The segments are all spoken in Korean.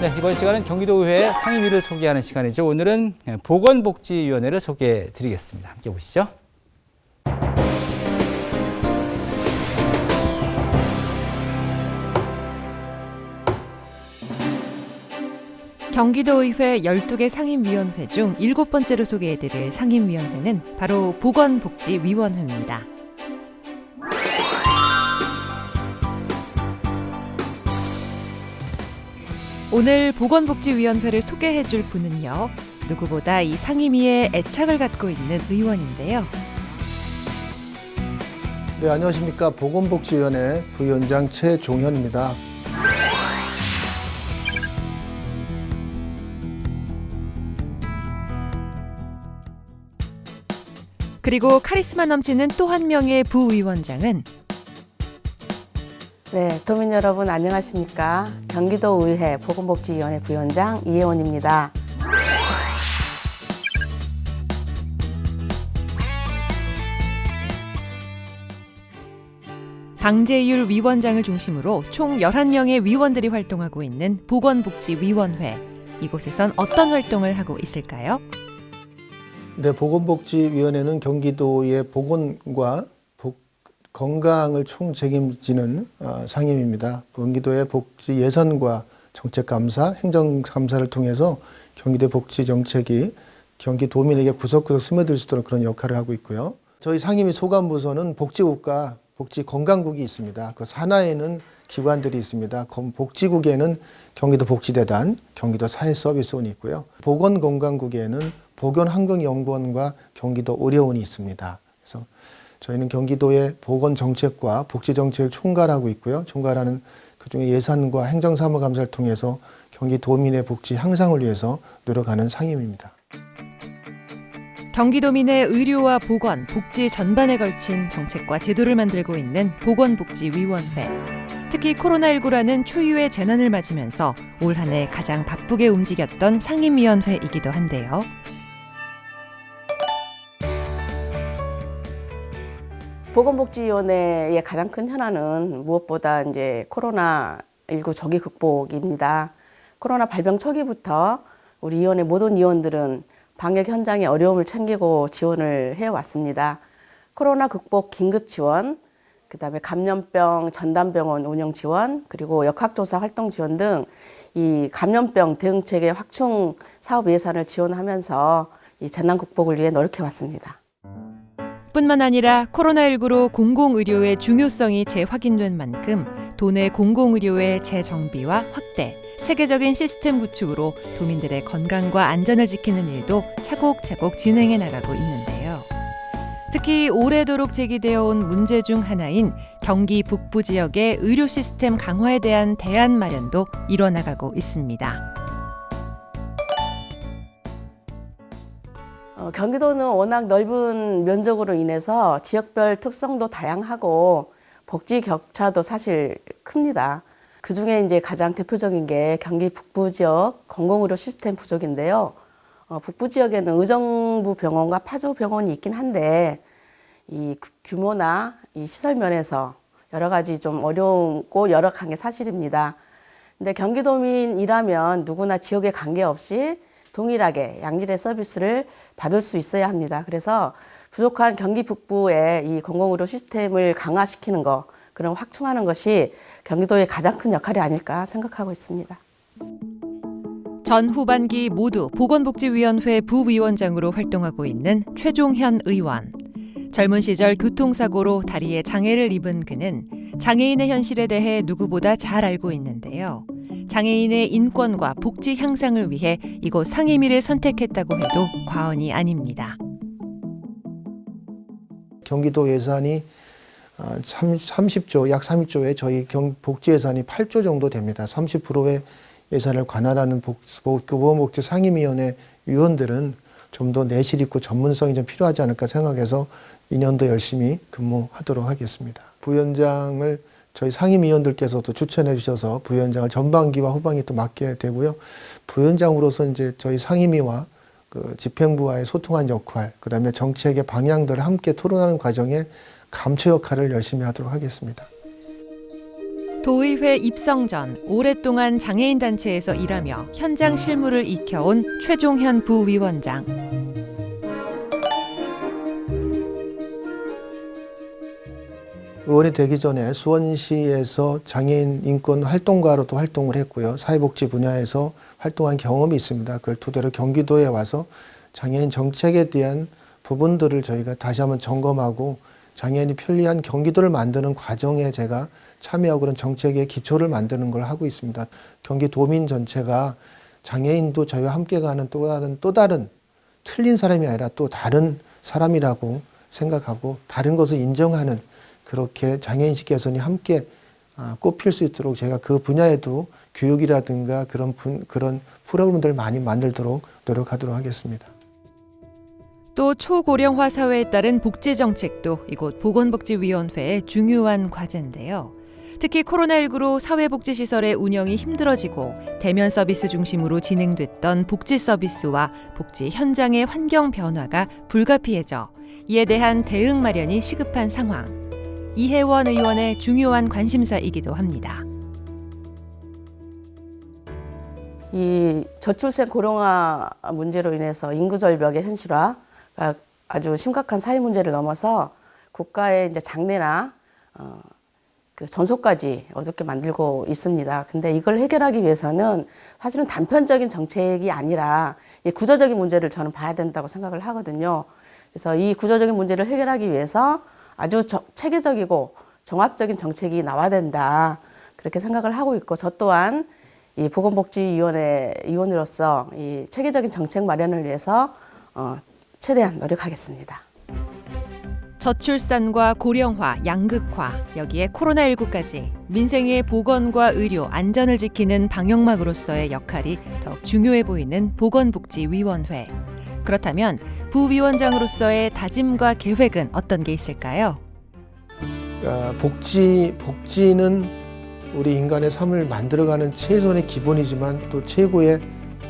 네, 이번 시간은 경기도의회 상임위를 소개하는 시간이죠. 오늘은 보건복지위원회를 소개해 드리겠습니다. 함께 보시죠. 경기도의회 12개 상임위원회 중 일곱 번째로 소개해드릴 상임위원회는 바로 보건복지위원회입니다. 오늘 보건복지위원회를 소개해 줄 분은요. 누구보다 이 상임위에 애착을 갖고 있는 의원인데요. 네, 안녕하십니까. 보건복지위원회 부위원장 최종현입니다. 그리고 카리스마 넘치는 또 한 명의 부위원장은 네, 도민 여러분 안녕하십니까? 경기도 의회 보건복지위원회 부위원장 이혜원입니다. 방재율 위원장을 중심으로 총 11명의 위원들이 활동하고 있는 보건복지위원회. 이곳에선 어떤 활동을 하고 있을까요? 네, 보건복지위원회는 경기도의 보건과 복, 건강을 총 책임지는 어, 상임입니다. 경기도의 복지 예산과 정책 감사, 행정 감사를 통해서 경기도의 복지 정책이 경기도민에게 구석구석 스며들 수 있도록 그런 역할을 하고 있고요. 저희 상임위 소관부서는 복지국과 복지건강국이 있습니다. 그 산하에는 기관들이 있습니다. 검- 복지국에는 경기도 복지대단, 경기도 사회서비스원이 있고요. 보건건강국에는 보건환경연구원과 경기도 의료원이 있습니다. 그래서 저희는 경기도의 보건 정책과 복지 정책을 총괄하고 있고요. 총괄하는 그중에 예산과 행정 사무 감사를 통해서 경기도민의 복지 향상을 위해서 노력하는 상임입니다. 경기도민의 의료와 보건, 복지 전반에 걸친 정책과 제도를 만들고 있는 보건복지위원회. 특히 코로나19라는 초유의 재난을 맞으면서 올 한 해 가장 바쁘게 움직였던 상임위원회이기도 한데요. 보건복지위원회의 가장 큰 현안은 무엇보다 이제 코로나 19 조기 극복입니다. 코로나 발병 초기부터 우리 위원회 모든 위원들은 방역 현장의 어려움을 챙기고 지원을 해 왔습니다. 코로나 극복 긴급 지원, 그다음에 감염병 전담병원 운영 지원, 그리고 역학조사 활동 지원 등 이 감염병 대응체계 확충 사업 예산을 지원하면서 이 재난 극복을 위해 노력해 왔습니다. 뿐만 아니라 코로나19로 공공의료의 중요성이 재확인된 만큼 도내 공공의료의 재정비와 확대, 체계적인 시스템 구축으로 도민들의 건강과 안전을 지키는 일도 차곡차곡 진행해 나가고 있는데요. 특히 오래도록 제기되어 온 문제 중 하나인 경기 북부 지역의 의료 시스템 강화에 대한 대안 마련도 이뤄나가고 있습니다. 어, 경기도는 워낙 넓은 면적으로 인해서 지역별 특성도 다양하고 복지 격차도 사실 큽니다. 그 중에 이제 가장 대표적인 게 경기 북부 지역 공공의료 시스템 부족인데요. 어, 북부 지역에는 의정부 병원과 파주 병원이 있긴 한데 이 규- 규모나 이 시설 면에서 여러 가지 좀 어려웠고 열악한 게 사실입니다. 근데 경기도민이라면 누구나 지역에 관계없이 동일하게 양질의 서비스를 받을 수 있어야 합니다. 그래서 부족한 경기 북부의 이 공공의료 시스템을 강화시키는 거, 그런 확충하는 것이 경기도의 가장 큰 역할이 아닐까 생각하고 있습니다. 전 후반기 모두 보건복지위원회 부위원장으로 활동하고 있는 최종현 의원. 젊은 시절 교통사고로 다리에 장애를 입은 그는 장애인의 현실에 대해 누구보다 잘 알고 있는데요. 장애인의 인권과 복지 향상을 위해 이곳 상임위를 선택했다고 해도 과언이 아닙니다. 경기도 예산이 아, 30조, 약 30조에 저희 경, 복지 예산이 8조 정도 됩니다. 30%의 예산을 관할하는 복, 복, 보건복지 상임위원회 위원들은 좀 더 내실 있고 전문성이 좀 필요하지 않을까 생각해서 2년도 열심히 근무하도록 하겠습니다. 부위원장을 저희 상임위원들께서도 추천해 주셔서 부위원장을 전반기와 후반기 또 맡게 되고요. 부위원장으로서 이제 저희 상임위와 그 집행부와의 소통한 역할, 그 다음에 정책의 방향들을 함께 토론하는 과정에 감초 역할을 열심히 하도록 하겠습니다. 도의회 입성 전 오랫동안 장애인 단체에서 일하며 현장 실무를 익혀온 최종현 부위원장. 의원이 되기 전에 수원시에서 장애인 인권 활동가로도 활동을 했고요. 사회복지 분야에서 활동한 경험이 있습니다. 그걸 토대로 경기도에 와서 장애인 정책에 대한 부분들을 저희가 다시 한번 점검하고 장애인이 편리한 경기도를 만드는 과정에 제가 참여하고 그런 정책의 기초를 만드는 걸 하고 있습니다. 경기도민 전체가 장애인도 저희와 함께 가는 또 다른 또 다른 틀린 사람이 아니라 또 다른 사람이라고 생각하고 다른 것을 인정하는 그렇게 장애인식 개선이 함께 아, 꼽힐 수 있도록 제가 그 분야에도 교육이라든가 그런 분, 그런 프로그램들을 많이 만들도록 노력하도록 하겠습니다. 또 초고령화 사회에 따른 복지 정책도 이곳 보건복지위원회의 중요한 과제인데요. 특히 코로나19로 사회복지시설의 운영이 힘들어지고 대면 서비스 중심으로 진행됐던 복지 서비스와 복지 현장의 환경 변화가 불가피해져 이에 대한 대응 마련이 시급한 상황. 이혜원 의원의 중요한 관심사이기도 합니다. 이 저출생 고령화 문제로 인해서 인구 절벽의 현실화가 아주 심각한 사회 문제를 넘어서 국가의 이제 장래나 어, 그 전속까지 어둡게 만들고 있습니다. 근데 이걸 해결하기 위해서는 사실은 단편적인 정책이 아니라 이 구조적인 문제를 저는 봐야 된다고 생각을 하거든요. 그래서 이 구조적인 문제를 해결하기 위해서 아주 저- 체계적이고 종합적인 정책이 나와야 된다. 그렇게 생각을 하고 있고 저 또한 이 보건복지위원회 위원으로서 이 체계적인 정책 마련을 위해서 어, 최대한 노력하겠습니다. 저출산과 고령화, 양극화, 여기에 코로나19까지 민생의 보건과 의료, 안전을 지키는 방역막으로서의 역할이 더욱 중요해 보이는 보건복지위원회. 그렇다면 부위원장으로서의 다짐과 계획은 어떤 게 있을까요? 아, 복지 복지는 우리 인간의 삶을 만들어가는 최선의 기본이지만 또 최고의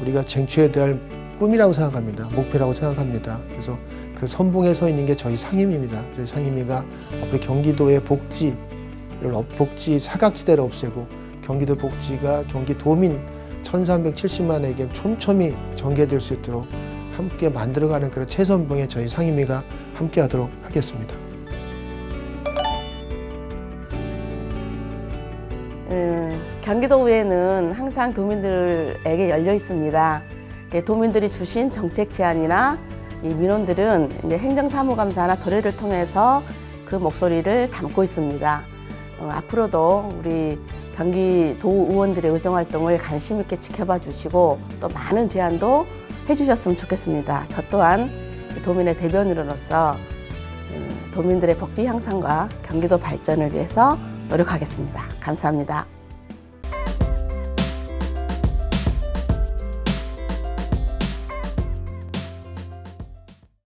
우리가 쟁취해야 될 꿈이라고 생각합니다. 목표라고 생각합니다. 그래서 그 선봉에 서 있는 게 저희 상임입니다. 저희 상임위가 앞으로 경기도의 복지를 없- 복지 사각지대를 없애고 경기도 복지가 경기도민 1,370만에게 촘촘히 전개될 수 있도록 함께 만들어가는 그런 최선봉에 저희 상임위가 함께하도록 하겠습니다. 음, 경기도의회는 항상 도민들에게 열려 있습니다. 예, 도민들이 주신 정책 제안이나 이 민원들은 행정사무감사나 조례를 통해서 그 목소리를 담고 있습니다. 어, 앞으로도 우리 경기도 의원들의 의정 활동을 관심 있게 지켜봐 주시고 또 많은 제안도 해주셨으면 좋겠습니다. 저 또한 도민의 대변인으로서 음, 도민들의 복지 향상과 경기도 발전을 위해서 노력하겠습니다. 감사합니다.